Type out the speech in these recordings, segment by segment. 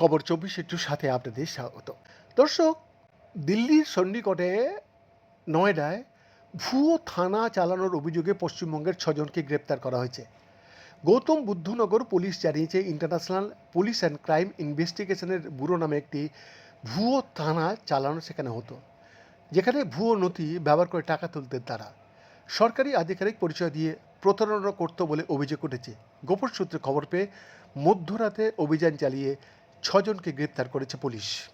খবর চব্বিশ একটু সাথে আপনাদের স্বাগত। দর্শক, দিল্লির সন্নিকটে নয়ডায় ভুয়ো থানা চালানোর অভিযোগে পশ্চিমবঙ্গের ছজনকে গ্রেপ্তার করা হয়েছে। গৌতম বুদ্ধনগর পুলিশ জানিয়েছে, ইন্টারন্যাশনাল পুলিশ অ্যান্ড ক্রাইম ইনভেস্টিগেশনের ব্যুরো নামে একটি ভুয়ো থানা চালানো সেখানে হতো, যেখানে ভুয়ো নথি ব্যবহার করে টাকা তুলতেন তারা। সরকারি আধিকারিক পরিচয় দিয়ে প্রতারণা করত বলে অভিযোগ উঠেছে। গোপন সূত্রে খবর পেয়ে মধ্যরাতে অভিযান চালিয়ে ছজনকে গ্রেপ্তার করেছে পুলিশ।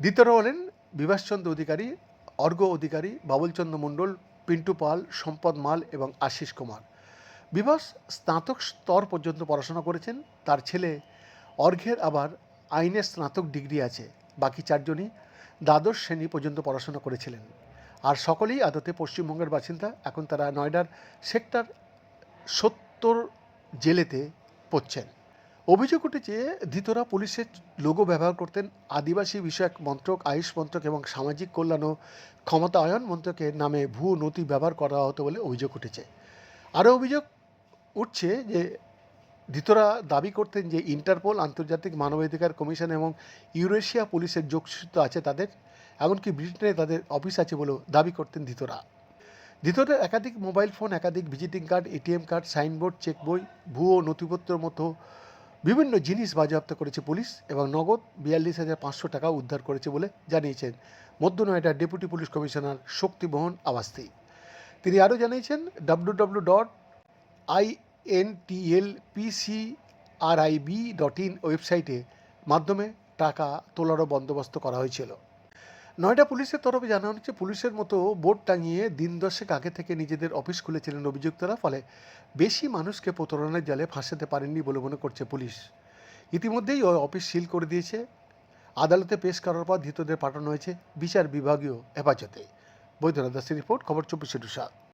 দ্বিতীয়রা হলেন বিভাসচন্দ্র অধিকারী, অর্ঘ অধিকারী, বাবুলচন্দ্র মণ্ডল, পিন্টু পাল, সম্পদ মাল এবং আশিস কুমার। বিভাস স্নাতক স্তর পর্যন্ত পড়াশোনা করেছেন। তার ছেলে অর্ঘের আবার আইনের স্নাতক ডিগ্রি আছে। বাকি চারজনই দ্বাদশ শ্রেণি পর্যন্ত পড়াশোনা করেছিলেন। আর সকলেই আদতে পশ্চিমবঙ্গের বাসিন্দা। এখন তারা নয়ডার সেক্টর সত্তর জেলেতে পড়ছেন। অভিযোগ উঠেছে, ধৃতরা পুলিশের লোগো ব্যবহার করতেন আদিবাসী বিষয়ক মন্ত্রক, আয়ুষ মন্ত্রক এবং সামাজিক কল্যাণ ও ক্ষমতায়ন মন্ত্রকের নামে ভুয়ো নথি ব্যবহার করা হতো বলে অভিযোগ উঠেছে। আরও অভিযোগ উঠছে যে, ধৃতরা দাবি করতেন যে ইন্টারপোল, আন্তর্জাতিক মানবাধিকার কমিশন এবং ইউরেশিয়া পুলিশের যোগসূত্র আছে তাদের, এমনকি ব্রিটেনে তাদের অফিস আছে বলেও দাবি করতেন ধৃতরা। ধৃতদের একাধিক মোবাইল ফোন, একাধিক visiting card, ATM card, signboard, cheque বই ভুয়ো নথিপত্রের মতো বিভিন্ন জিনিস বাজেয়াপ্ত করেছে পুলিশ এবং নগদ বিয়াল্লিশ হাজার পাঁচশো টাকা উদ্ধার করেছে বলে জানিয়েছেন মধ্য নয়ডার deputy police commissioner Shaktimohan Awasthi. তিনি আরও জানিয়েছেন W W dot I N T L P C R I B dot ওয়েবসাইটে মাধ্যমে টাকা তোলারও বন্দোবস্ত করা হয়েছিল। নয়ডা পুলিশের তরফে জানানো হচ্ছে, পুলিশের মতো বোর্ড টাঙিয়ে দিন দশেক আগে থেকে নিজেদের অফিস খুলেছিলেন অভিযুক্তরা, ফলে বেশি মানুষকে প্রতারণার জালে ফাঁসাতে পারেননি বলে মনে করছে পুলিশ। ইতিমধ্যেই ওই অফিস সিল করে দিয়েছে। আদালতে পেশ করার পর ধৃতদের পাঠানো হয়েছে বিচার বিভাগীয় হেফাজতে। বৈদ্যনাথ দাসের রিপোর্ট, খবর চব্বিশে টু